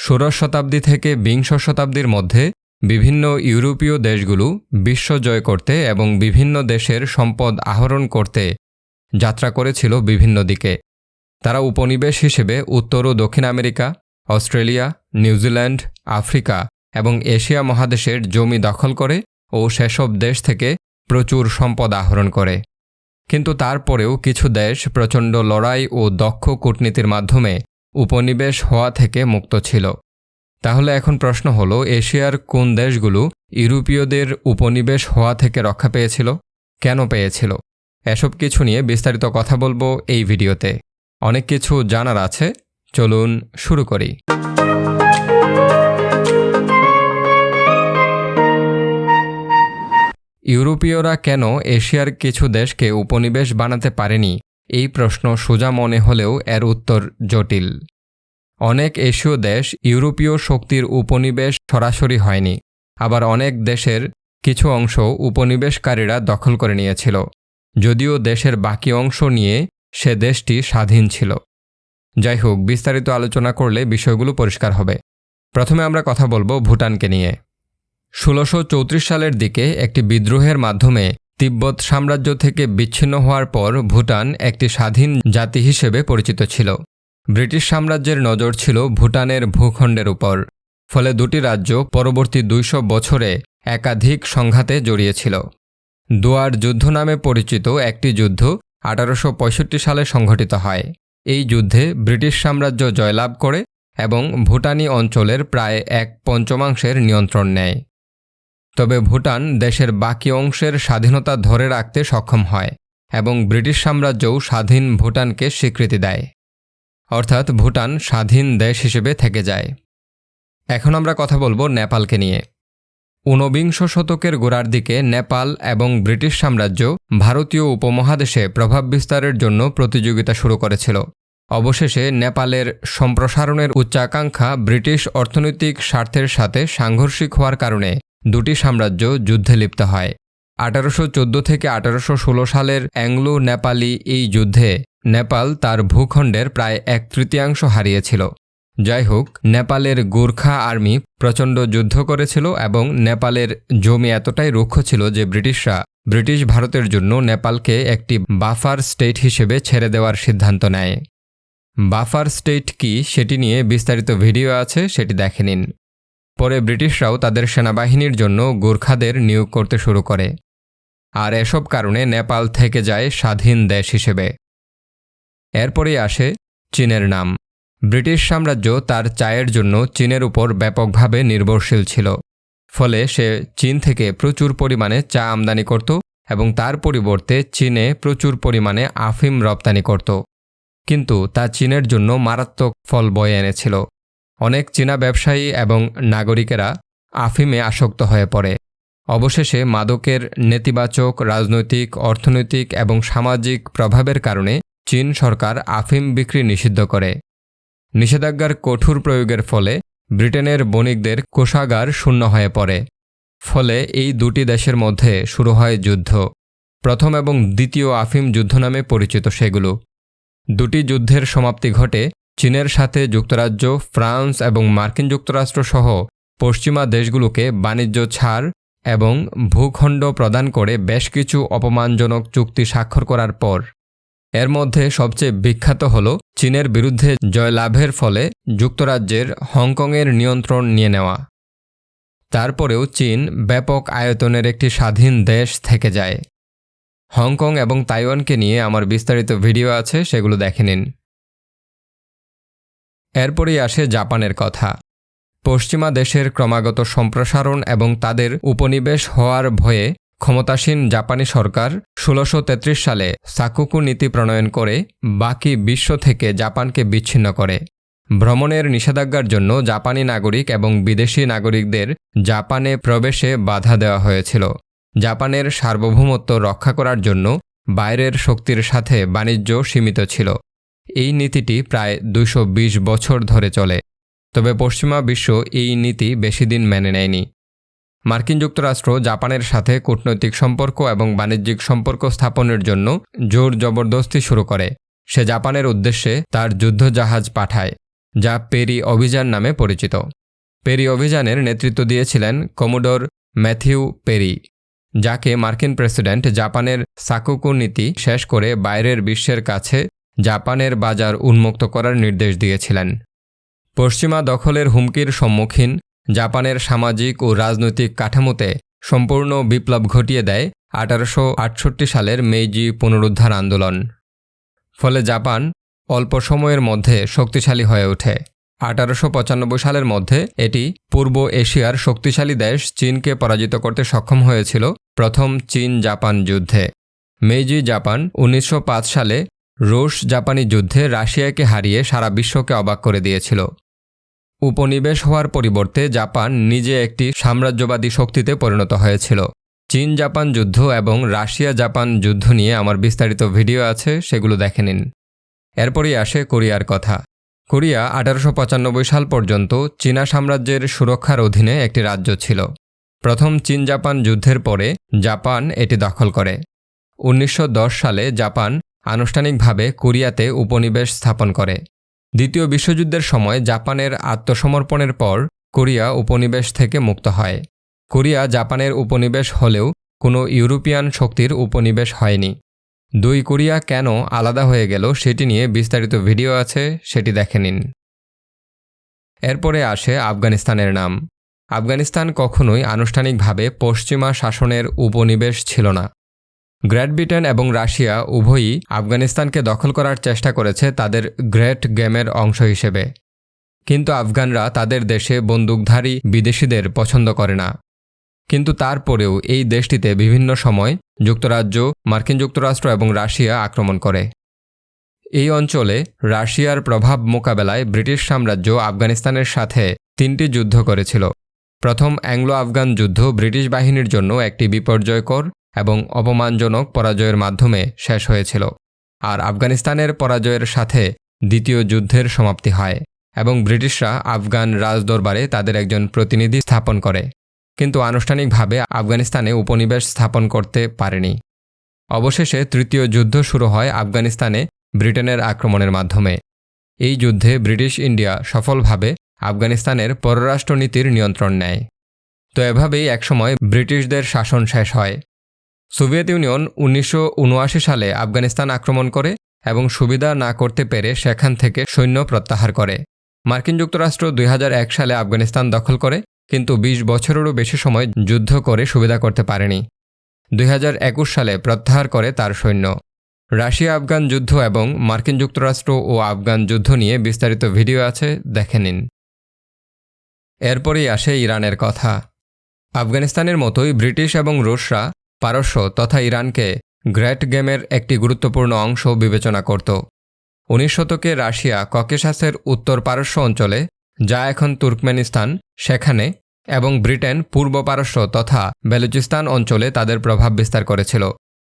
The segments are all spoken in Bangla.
ষোড়শ শতাব্দী থেকে বিংশ শতাব্দীর মধ্যে বিভিন্ন ইউরোপীয় দেশগুলো বিশ্ব জয় করতে এবং বিভিন্ন দেশের সম্পদ আহরণ করতে যাত্রা করেছিল বিভিন্ন দিকে। তারা উপনিবেশ হিসেবে উত্তর ও দক্ষিণ America, Australia, New Zealand, Africa এবং এশিয়া মহাদেশের জমি দখল করে ও সেসব দেশ থেকে প্রচুর সম্পদ আহরণ করে। কিন্তু তারপরেও কিছু দেশ প্রচণ্ড লড়াই ও দক্ষ কূটনীতির মাধ্যমে উপনিবেশ হওয়া থেকে মুক্ত ছিল। তাহলে এখন প্রশ্ন হলো, এশিয়ার কোন দেশগুলো ইউরোপীয়দের উপনিবেশ হওয়া থেকে রক্ষা পেয়েছিল? কেন পেয়েছিল? এসব কিছু নিয়ে বিস্তারিত কথা বলব এই ভিডিওতে। অনেক কিছু জানার আছে, চলুন শুরু করি। ইউরোপীয়রা কেন এশিয়ার কিছু দেশকে উপনিবেশ বানাতে পারেনি? এই প্রশ্ন সোজা মনে হলেও এর উত্তর জটিল। অনেক এশীয় দেশ ইউরোপীয় শক্তির উপনিবেশ সরাসরি হয়নি, আবার অনেক দেশের কিছু অংশ উপনিবেশকারীরা দখল করে নিয়েছিল, যদিও দেশের বাকি অংশ নিয়ে সে দেশটি স্বাধীন ছিল। যাই হোক, বিস্তারিত আলোচনা করলে বিষয়গুলো পরিষ্কার হবে। প্রথমে আমরা কথা বলব ভুটানকে নিয়ে। ষোলোশো সালের দিকে একটি বিদ্রোহের মাধ্যমে তিব্বত সাম্রাজ্য থেকে বিচ্ছিন্ন হওয়ার পর ভুটান একটি স্বাধীন জাতি হিসেবে পরিচিত ছিল। ব্রিটিশ সাম্রাজ্যের নজর ছিল ভুটানের ভূখণ্ডের উপর। ফলে দুটি রাজ্য পরবর্তী দুইশো বছরে একাধিক সংঘাতে জড়িয়েছিল। দুয়ার যুদ্ধ নামে পরিচিত একটি যুদ্ধ আঠারোশো পঁয়ষট্টি সালে সংঘটিত হয়। এই যুদ্ধে ব্রিটিশ সাম্রাজ্য জয়লাভ করে এবং ভুটানি অঞ্চলের প্রায় এক পঞ্চমাংশের নিয়ন্ত্রণ নেয়। তবে ভুটান দেশের বাকি অংশের স্বাধীনতা ধরে রাখতে সক্ষম হয় এবং ব্রিটিশ সাম্রাজ্যও স্বাধীন ভুটানকে স্বীকৃতি দেয়। অর্থাৎ ভুটান স্বাধীন দেশ হিসেবে থেকে যায়। এখন আমরা কথা বলব নেপালকে নিয়ে। ঊনবিংশ শতকের গোড়ার দিকে নেপাল এবং ব্রিটিশ সাম্রাজ্য ভারতীয় উপমহাদেশে প্রভাব বিস্তারের জন্য প্রতিযোগিতা শুরু করেছিল। অবশেষে নেপালের সম্প্রসারণের উচ্চাকাঙ্ক্ষা ব্রিটিশ অর্থনৈতিক স্বার্থের সাথে সাংঘর্ষিক হওয়ার কারণে দুটি সাম্রাজ্য যুদ্ধে লিপ্ত হয়। আঠারোশ চোদ্দ থেকে আঠারোশো ষোলো সালের অ্যাংলো নেপালি এই যুদ্ধে নেপাল তার ভূখণ্ডের প্রায় এক তৃতীয়াংশ হারিয়েছিল। যাই হোক, নেপালের গোর্খা আর্মি প্রচণ্ড যুদ্ধ করেছিল এবং নেপালের জমি এতটাই রুক্ষ ছিল যে ব্রিটিশরা ব্রিটিশ ভারতের জন্য নেপালকে একটি বাফার স্টেট হিসেবে ছেড়ে দেওয়ার সিদ্ধান্ত নেয়। বাফার স্টেট কি সেটি নিয়ে বিস্তারিত ভিডিও আছে, সেটি দেখে নিন। পরে ব্রিটিশরাও তাদের সেনাবাহিনীর জন্য গোর্খাদের নিয়োগ করতে শুরু করে। আর এসব কারণে নেপাল থেকে যায় স্বাধীন দেশ হিসেবে। এরপরেই আসে চীনের নাম। ব্রিটিশ সাম্রাজ্য তার চায়ের জন্য চীনের উপর ব্যাপকভাবে নির্ভরশীল ছিল। ফলে সে চীন থেকে প্রচুর পরিমাণে চা আমদানি করত এবং তার পরিবর্তে চীনে প্রচুর পরিমাণে আফিম রপ্তানি করত। কিন্তু তা চীনের জন্য মারাত্মক ফল বয়ে এনেছিল। অনেক চীনা ব্যবসায়ী এবং নাগরিকেরা আফিমে আসক্ত হয়ে পড়ে। অবশেষে মাদকের নেতিবাচক, রাজনৈতিক, অর্থনৈতিক এবং সামাজিক প্রভাবের কারণে চীন সরকার আফিম বিক্রি নিষিদ্ধ করে। নিষেধাজ্ঞার কঠোর প্রয়োগের ফলে ব্রিটেনের বণিকদের কোষাগার শূন্য হয়ে পড়ে। ফলে এই দুটি দেশের মধ্যে শুরু হয় যুদ্ধ। প্রথম এবং দ্বিতীয় আফিম যুদ্ধ নামে পরিচিত সেগুলো। দুটি যুদ্ধের সমাপ্তি ঘটে চীনের সাথে যুক্তরাজ্য, ফ্রান্স এবং মার্কিন যুক্তরাষ্ট্র সহ পশ্চিমা দেশগুলোকে বাণিজ্য ছাড় এবং ভূখণ্ড প্রদান করে বেশ কিছু অপমানজনক চুক্তি স্বাক্ষর করার পর, এর মধ্যে সবচেয়ে বিখ্যাত হল চীনের বিরুদ্ধে জয়লাভের ফলে যুক্তরাজ্যের হংকংয়ের নিয়ন্ত্রণ নিয়ে নেওয়া। তারপরেও চীন ব্যাপক আয়তনের একটি স্বাধীন দেশ থেকে যায়। হংকং এবং তাইওয়ানকে নিয়ে আমার বিস্তারিত ভিডিও আছে, সেগুলো দেখে নিন। এরপরেই আসে জাপানের কথা। পশ্চিমা দেশের ক্রমাগত সম্প্রসারণ এবং তাদের উপনিবেশ হওয়ার ভয়ে ক্ষমতাসীন জাপানি সরকার ষোলোশো সালে সাকুকু নীতি প্রণয়ন করে বাকি বিশ্ব থেকে জাপানকে বিচ্ছিন্ন করে। ভ্রমণের নিষেধাজ্ঞার জন্য জাপানি নাগরিক এবং বিদেশি নাগরিকদের জাপানে প্রবেশে বাধা দেওয়া হয়েছিল। জাপানের সার্বভৌমত্ব রক্ষা করার জন্য বাইরের শক্তির সাথে বাণিজ্য সীমিত ছিল। এই নীতিটি প্রায় দুশো বছর ধরে চলে, তবে পশ্চিমা বিশ্ব এই নীতি বেশি দিন মেনে নেয়নি। মার্কিন যুক্তরাষ্ট্র জাপানের সাথে কূটনৈতিক সম্পর্ক এবং বাণিজ্যিক সম্পর্ক স্থাপনের জন্য জোর জবরদস্তি শুরু করে। সে জাপানের উদ্দেশ্যে তার যুদ্ধজাহাজ পাঠায়, যা পেরি অভিযান নামে পরিচিত। পেরি অভিযানের নেতৃত্ব দিয়েছিলেন কমোডোর ম্যাথিউ পেরি, যাকে মার্কিন প্রেসিডেন্ট জাপানের সাকুকু নীতি শেষ করে বাইরের বিশ্বের কাছে জাপানের বাজার উন্মুক্ত করার নির্দেশ দিয়েছিলেন। পশ্চিমা দখলের হুমকির সম্মুখীন জাপানের সামাজিক ও রাজনৈতিক কাঠামোতে সম্পূর্ণ বিপ্লব ঘটিয়ে দেয় আঠারোশ আটষট্টি সালের মেইজি পুনরুদ্ধার আন্দোলন। ফলে জাপান অল্প সময়ের মধ্যে শক্তিশালী হয়ে ওঠে। আঠারোশ পঁচানব্বই সালের মধ্যে এটি পূর্ব এশিয়ার শক্তিশালী দেশ চীনকে পরাজিত করতে সক্ষম হয়েছিল প্রথম চীন জাপান যুদ্ধে। মেইজি জাপান উনিশশো পাঁচ সালে রুশ জাপানি যুদ্ধে রাশিয়াকে হারিয়ে সারা বিশ্বকে অবাক করে দিয়েছিল। উপনিবেশ হওয়ার পরিবর্তে জাপান নিজে একটি সাম্রাজ্যবাদী শক্তিতে পরিণত হয়েছিল। চীন জাপান যুদ্ধ এবং রাশিয়া জাপান যুদ্ধ নিয়ে আমার বিস্তারিত ভিডিও আছে, সেগুলো দেখে নিন। এরপরই আসে কোরিয়ার কথা। কোরিয়া আঠারোশো পঁচানব্বই সাল পর্যন্ত চীনা সাম্রাজ্যের সুরক্ষার অধীনে একটি রাজ্য ছিল। প্রথম চীন জাপান যুদ্ধের পরে জাপান এটি দখল করে। উনিশশো দশ সালে জাপান আনুষ্ঠানিকভাবে কোরিয়াতে উপনিবেশ স্থাপন করে। দ্বিতীয় বিশ্বযুদ্ধের সময় জাপানের আত্মসমর্পণের পর কোরিয়া উপনিবেশ থেকে মুক্ত হয়। কোরিয়া জাপানের উপনিবেশ হলেও কোনো ইউরোপিয়ান শক্তির উপনিবেশ হয়নি। দুই কোরিয়া কেন আলাদা হয়ে গেল সেটি নিয়ে বিস্তারিত ভিডিও আছে, সেটি দেখে নিন। এরপরে আসে আফগানিস্তানের নাম। আফগানিস্তান কখনোই আনুষ্ঠানিকভাবে পশ্চিমা শাসনের উপনিবেশ ছিল না। গ্রেট ব্রিটেন এবং রাশিয়া উভয়ই আফগানিস্তানকে দখল করার চেষ্টা করেছে তাদের গ্রেট গেমের অংশ হিসেবে। কিন্তু আফগানরা তাদের দেশে বন্দুকধারী বিদেশিদের পছন্দ করে না। কিন্তু তারপরেও এই দেশটিতে বিভিন্ন সময় যুক্তরাজ্য, মার্কিন যুক্তরাষ্ট্র এবং রাশিয়া আক্রমণ করে। এই অঞ্চলে রাশিয়ার প্রভাব মোকাবেলায় ব্রিটিশ সাম্রাজ্য আফগানিস্তানের সাথে তিনটি যুদ্ধ করেছিল। প্রথম অ্যাংলো আফগান যুদ্ধ ব্রিটিশ বাহিনীর জন্য একটি বিপর্যয়কর এবং অপমানজনক পরাজয়ের মাধ্যমে শেষ হয়েছিল। আর আফগানিস্তানের পরাজয়ের সাথে দ্বিতীয় যুদ্ধের সমাপ্তি হয় এবং ব্রিটিশরা আফগান রাজদরবারে তাদের একজন প্রতিনিধি স্থাপন করে। কিন্তু আনুষ্ঠানিকভাবে আফগানিস্তানে উপনিবেশ স্থাপন করতে পারেনি। অবশেষে তৃতীয় যুদ্ধ শুরু হয় আফগানিস্তানে ব্রিটেনের আক্রমণের মাধ্যমে। এই যুদ্ধে ব্রিটিশ ইন্ডিয়া সফলভাবে আফগানিস্তানের পররাষ্ট্রনীতির নিয়ন্ত্রণ নেয়। তো এভাবেই একসময় ব্রিটিশদের শাসন শেষ হয়। সোভিয়েত ইউনিয়ন উনিশশো উনআশি সালে আফগানিস্তান আক্রমণ করে এবং সুবিধা না করতে পেরে সেখান থেকে সৈন্য প্রত্যাহার করে। মার্কিন যুক্তরাষ্ট্র দুই হাজার এক সালে আফগানিস্তান দখল করে, কিন্তু ২০ বছরেরও বেশি সময় যুদ্ধ করে সুবিধা করতে পারেনি। দুই হাজার একুশ সালে প্রত্যাহার করে তার সৈন্য। রাশিয়া আফগান যুদ্ধ এবং মার্কিন যুক্তরাষ্ট্র ও আফগান যুদ্ধ নিয়ে বিস্তারিত ভিডিও আছে, দেখে নিন। এরপরেই আসে ইরানের কথা। আফগানিস্তানের মতোই ব্রিটিশ এবং রুশরা পারস্য তথা ইরানকে গ্রেট গেমের একটি গুরুত্বপূর্ণ অংশ বিবেচনা করত। উনিশ শতকে রাশিয়া ককেশাসের উত্তর পারস্য অঞ্চলে, যা এখন তুর্কমেনিস্তান, সেখানে এবং ব্রিটেন পূর্ব পারস্য তথা বেলুচিস্তান অঞ্চলে তাদের প্রভাব বিস্তার করেছিল।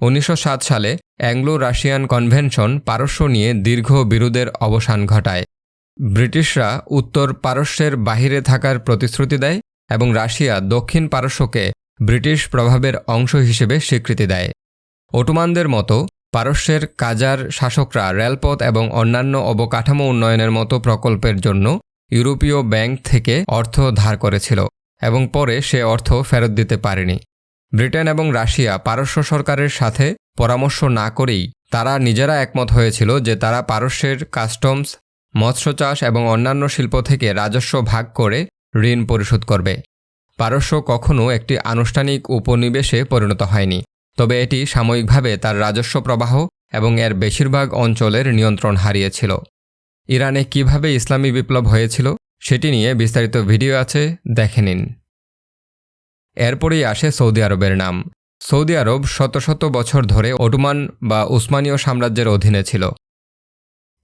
উনিশশো সাত সালে অ্যাংলো রাশিয়ান কনভেনশন পারস্য নিয়ে দীর্ঘ বিরোধের অবসান ঘটায়। ব্রিটিশরা উত্তর পারস্যের বাহিরে থাকার প্রতিশ্রুতি দেয় এবং রাশিয়া দক্ষিণ পারস্যকে ব্রিটিশ প্রভাবের অংশ হিসেবে স্বীকৃতি দেয়। ওটোমানদের মতো পারস্যের কাজার শাসকরা রেলপথ এবং অন্যান্য অবকাঠামো উন্নয়নের মতো প্রকল্পের জন্য ইউরোপীয় ব্যাংক থেকে অর্থ ধার করেছিল এবং পরে সে অর্থ ফেরত দিতে পারেনি। ব্রিটেন এবং রাশিয়া পারস্য সরকারের সাথে পরামর্শ না করেই তারা নিজেরা একমত হয়েছিল যে তারা পারস্যের কাস্টমস, মৎস্য চাষ এবং অন্যান্য শিল্প থেকে রাজস্ব ভাগ করে ঋণ পরিশোধ করবে। পারস্য কখনও একটি আনুষ্ঠানিক উপনিবেশে পরিণত হয়নি, তবে এটি সাময়িকভাবে তার রাজস্ব প্রবাহ এবং এর বেশিরভাগ অঞ্চলের নিয়ন্ত্রণ হারিয়েছিল। ইরানে কীভাবে ইসলামী বিপ্লব হয়েছিল সেটি নিয়ে বিস্তারিত ভিডিও আছে, দেখে নিন। এরপরেই আসে সৌদি আরবের নাম। সৌদি আরব শত শত বছর ধরে ওটুমান বা উসমানীয় সাম্রাজ্যের অধীনে ছিল।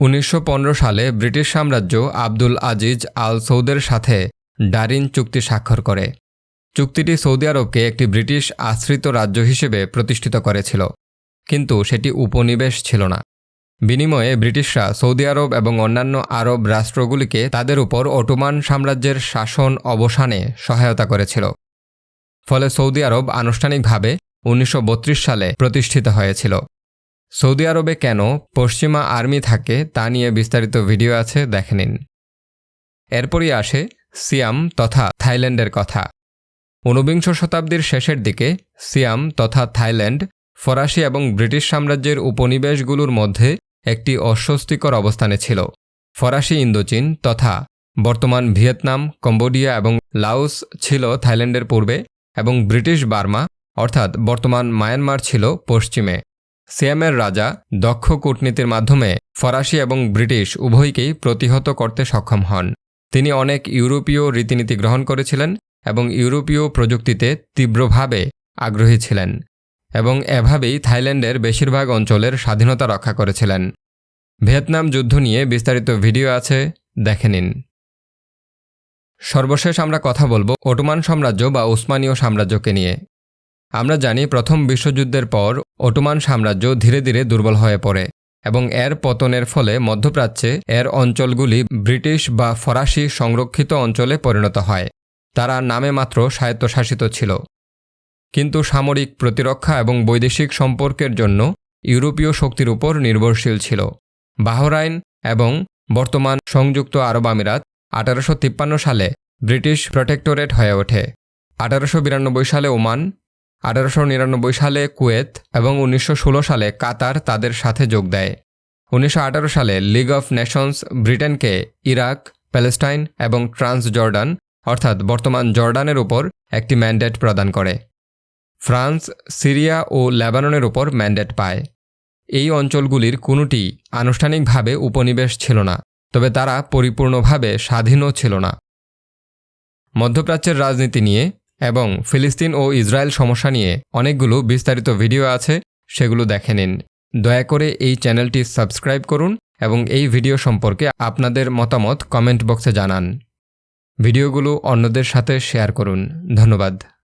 উনিশশো পনেরো সালে ব্রিটিশ সাম্রাজ্য আব্দুল আজিজ আল সৌদের সাথে ডারিন চুক্তি স্বাক্ষর করে। চুক্তিটি সৌদি আরবকে একটি ব্রিটিশ আশ্রিত রাজ্য হিসেবে প্রতিষ্ঠিত করেছিল, কিন্তু সেটি উপনিবেশ ছিল না। বিনিময়ে ব্রিটিশরা সৌদি আরব এবং অন্যান্য আরব রাষ্ট্রগুলিকে তাদের উপর অটোমান সাম্রাজ্যের শাসন অবসানে সহায়তা করেছিল। ফলে সৌদি আরব আনুষ্ঠানিকভাবে উনিশশো বত্রিশ সালে প্রতিষ্ঠিত হয়েছিল। সৌদি আরবে কেন পশ্চিমা আর্মি থাকে তা নিয়ে বিস্তারিত ভিডিও আছে, দেখে নিন। এরপরই আসে সিয়াম তথা থাইল্যান্ডের কথা। ঊনবিংশ শতাব্দীর শেষের দিকে সিয়াম তথা থাইল্যান্ড, ফরাসি এবং ব্রিটিশ সাম্রাজ্যের উপনিবেশগুলোর মধ্যে একটি অস্বস্তিকর অবস্থানে ছিল। ফরাসি ইন্দোচীন তথা বর্তমান ভিয়েতনাম, কম্বোডিয়া এবং লাওস ছিল থাইল্যান্ডের পূর্বে এবং ব্রিটিশ বার্মা, অর্থাৎ বর্তমান মায়ানমার ছিল পশ্চিমে। সিয়ামের রাজা দক্ষ কূটনীতির মাধ্যমে ফরাসি এবং ব্রিটিশ উভয়কেই প্রতিহত করতে সক্ষম হন। তিনি অনেক ইউরোপীয় রীতিনীতি গ্রহণ করেছিলেন এবং ইউরোপীয় প্রযুক্তিতে তীব্রভাবে আগ্রহী ছিলেন এবং এভাবেই থাইল্যান্ডের বেশিরভাগ অঞ্চলের স্বাধীনতা রক্ষা করেছিলেন। ভিয়েতনাম যুদ্ধ নিয়ে বিস্তারিত ভিডিও আছে, দেখে নিন। সর্বশেষ আমরা কথা বলব ওটোমান সাম্রাজ্য বা উসমানীয় সাম্রাজ্যকে নিয়ে। আমরা জানি প্রথম বিশ্বযুদ্ধের পর ওটোমান সাম্রাজ্য ধীরে ধীরে দুর্বল হয়ে পড়ে। এবং এর পতনের ফলে মধ্যপ্রাচ্যে এর অঞ্চলগুলি ব্রিটিশ বা ফরাসি সংরক্ষিত অঞ্চলে পরিণত হয়। তারা নামে মাত্র স্বায়ত্তশাসিত ছিল। কিন্তু সামরিক প্রতিরক্ষা এবং বৈদেশিক সম্পর্কের জন্য ইউরোপীয় শক্তির উপর নির্ভরশীল ছিল। বাহরাইন এবং বর্তমান সংযুক্ত আরব আমিরাত আঠারোশো তিপ্পান্ন সালে ব্রিটিশ প্রোটেক্টরেট হয়ে ওঠে। আঠারোশো বিরানব্বই সালে ওমান আঠারোশো নিরানব্বই সালে কুয়েত এবং উনিশশো ষোলো সালে কাতার তাদের সাথে যোগ দেয়। উনিশশো আঠারো সালে লিগ অফ নেশনস ব্রিটেনকে ইরাক, প্যালেস্টাইন এবং ট্রান্স জর্ডান অর্থাৎ বর্তমান জর্ডানের উপর একটি ম্যান্ডেট প্রদান করে। ফ্রান্স, সিরিয়া ও লেবাননের উপর ম্যান্ডেট পায়। এই অঞ্চলগুলির কোনোটি আনুষ্ঠানিকভাবে উপনিবেশ ছিল না, তবে তারা পরিপূর্ণভাবে স্বাধীনও ছিল না। মধ্যপ্রাচ্যের রাজনীতি নিয়ে এবং ফিলিস্তিন ও ইসরায়েল সমস্যা নিয়ে অনেকগুলো বিস্তারিত ভিডিও আছে, সেগুলো দেখে নিন। দয়া করে এই চ্যানেলটি সাবস্ক্রাইব করুন এবং এই ভিডিও সম্পর্কে আপনাদের মতামত কমেন্ট বক্সে জানান। ভিডিওগুলো অন্যদের সাথে শেয়ার করুন। ধন্যবাদ।